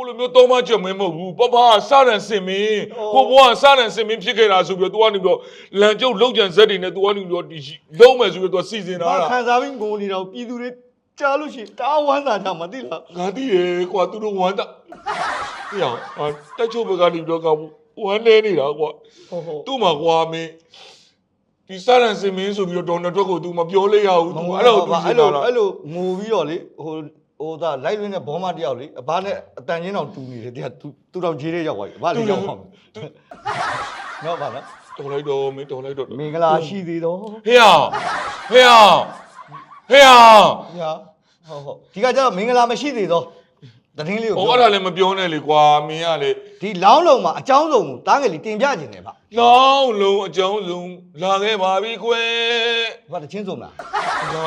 ကိုလိုမျိုးသုံးမချက်မင်းမဟုတ်ဘူးပပကစရန်စင်မင်းကိုဘွားကစရန်စင်မင်းဖြစ်ခဲ့တာဆိုပြီးတော့ तू ကနေပြီးတော့လန်ကျုပ်လောက်ကြံဇက်တွေနဲ့ तू ကနေပြီးတော့ဒီလုံးမယ်ဆိုပြီးတော့ तू စီစဉ်တာ ဘာ လား ခံစားပြီးငိုနေတော့ပြည်သူတွေကြားလို့ရှိရင်တာဝမ်းသာကြမှာသိလား ငါသိရေကွာသူတို့ဝမ်းတာဟေ့အောင်အာတက်ချုပ်ဘက်ကနေပြီးတော့ကဝမ်းနေနေတာကွာ ဟုတ်ဟုတ် သူ့မှာကွာမင်းဒီစရန်စင်မင်းဆိုပြီးတော့ဒေါ်နယ်ထွက်ကို तू မပြောလိုက်ရဘူး तू အဲ့လို तू အဲ့ အဲ့ လို လို အဲ့လိုငိုပြီးတော့လေဟို ဟိုဒါလိုက်လွင်းတဲ့ဘောမတယောက်လေအဘနဲ့အတန်ချင်းတောင်တူနေတယ်တရားသူသူတောင်ခြေလေးရောက်သွားပြီအဘလေးရောက်သွားပြီနော်ဗာနော်တော်လိုက်တော့မင်းတော်လိုက်တော့မင်္ဂလာရှိသေးတော့ဟေ့အောင်ဟေ့အောင်ဟေ့အောင်ညာဟုတ်ဟုတ်ဒီကကျတော့မင်္ဂလာမရှိသေးတော့တတင်းလေးကိုဟောအဲ့ဒါလည်းမပြောနဲ့လေကွာမင်းကလေဒီလောင်းလုံးမှာအကြောင်းစုံကိုတားငယ်လေးတင်ပြခြင်းတယ်ဗျလောင်းလုံးအကြောင်းလုံးလာခဲ့ပါပြီကွယ်ဘာတချင်းစုံလားငါ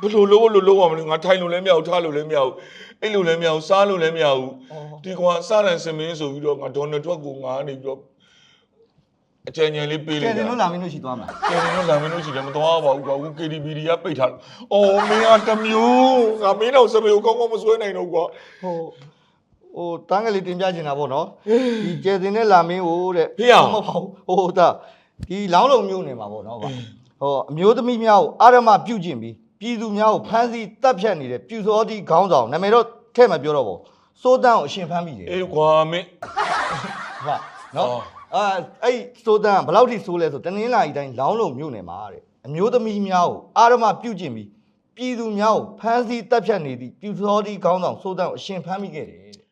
ဘယ်လိုလို့လို့လို့ရမလဲငါထိုင်လို့လည်းမရဘူးထားလို့လည်းမရဘူးအဲ့လိုလည်းမရဘူးစားလို့လည်းမရဘူးဒီကွာစရန်စမင်းဆိုပြီးတော့ငါဒေါ်နယ်ထွက်ကိုငါနေပြီးတော့အကြံဉာဏ်လေးပေးကဲလိုက်တင်တာလို့လာမင်းတို့ရှိသွားမလားကျန်တော်လာမင်းတို့ရှိတယ်မတော်ပါဘူးကွာအခု KTV တွေကပိတ်ထားတယ်။အော်မင်းကတမျိုးငါမင်းတော့စပယ်ကိုကောင်းကောင်းမဆွဲနိုင်တော့ကွာဟိုဟိုတားငယ်လေးတင်ပြခြင်းတာပေါ့နော်ဒီကျဲတင်တဲ့လာမင်းဟိုတဲ့ဖေးအောင်မဟုတ်ဘူးဟိုဒါဒီလောင်းလုံးမျိုးနေမှာပေါ့နော်ဗျဟိုအမျိုးသမီးများကိုအာရမပြုတ်ကျင်ပြီး ပြည်သူများကိုဖမ်းဆီးတပ်ဖြတ်နေတဲ့ပြူစောတိခေါင်းဆောင်နာမည်တော့ထဲ့မပြောတော့ဘူးစိုးတန်းကိုအရှင်ဖမ်းမိတယ်အေးကွာမင်းဟာနော်အော်အာအဲ့စိုးတန်းကဘယ်လောက်ထိစိုးလဲဆိုတနင်္လာရီတိုင်းလောင်းလုံးမျိုးနေမှာတဲ့အမျိုးသမီးများကိုအာရမပြုတ်ကျင်ပြီးပြည်သူများကိုဖမ်းဆီးတပ်ဖြတ်နေသည့်ပြူစောတိခေါင်းဆောင်စိုးတန်းကိုအရှင်ဖမ်းမိခဲ့တယ်တဲ့